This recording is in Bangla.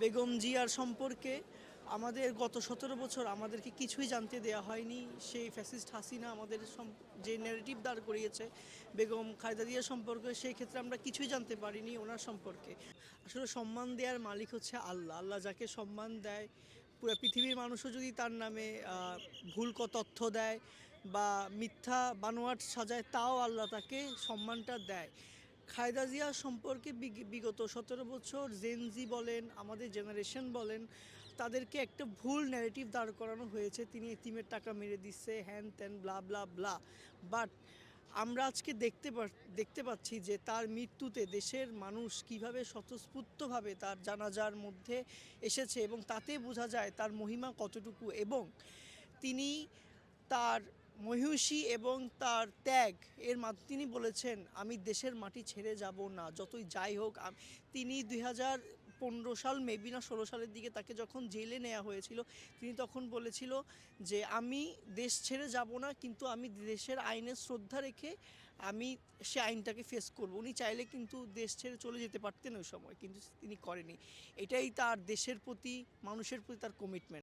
বেগম জিয়ার সম্পর্কে আমাদের গত সতেরো বছর আমাদেরকে কিছুই জানতে দেওয়া হয়নি। সেই ফ্যাসিস্ট হাসিনা আমাদের যে ন্যারেটিভ দাঁড় করিয়েছে বেগম খালেদা জিয়া সম্পর্কে, সেই ক্ষেত্রে আমরা কিছুই জানতে পারিনি ওনার সম্পর্কে। আসলে সম্মান দেওয়ার মালিক হচ্ছে আল্লাহ। আল্লাহ যাকে সম্মান দেয়, পুরো পৃথিবীর মানুষও যদি তার নামে ভুল তথ্য দেয় বা মিথ্যা বানোয়াট সাজায়, তাও আল্লাহ তাকে সম্মানটা দেয়। খায়দা জিয়া সম্পর্কে বিগ- বিগত সতেরো বছর জেনজি বলেন, আমাদের জেনারেশন বলেন, তাদেরকে একটা ভুল ন্যারেটিভ দাঁড় করানো হয়েছে। তিনি এতিমের টাকা মেরে দিচ্ছে হ্যান ত্যান ব্লা ব্লা ব্লা বাট আমরা আজকে দেখতে দেখতে পাচ্ছি যে তার মৃত্যুতে দেশের মানুষ কীভাবে স্বতঃস্ফূর্তভাবে তার জানাজার মধ্যে এসেছে এবং তাতে বোঝা যায় তার মহিমা কতটুকু এবং তিনি তার মহিষী এবং তার ত্যাগ, এর মাধ্যমে তিনি বলেছেন, আমি দেশের মাটি ছেড়ে যাব না। যতই যাই হোক তিনি দুই হাজার পনেরো সাল মেবি না ষোলো সালের দিকে তাকে যখন জেলে নেওয়া হয়েছিল, তিনি তখন বলেছিল যে, আমি দেশ ছেড়ে যাব না, কিন্তু আমি দেশের আইনের শ্রদ্ধা রেখে আমি সে আইনটাকে ফেস করব। উনি চাইলে কিন্তু দেশ ছেড়ে চলে যেতে পারতেন ওই সময়, কিন্তু তিনি করেনি এটাই তার দেশের প্রতি, মানুষের প্রতি তার কমিটমেন্ট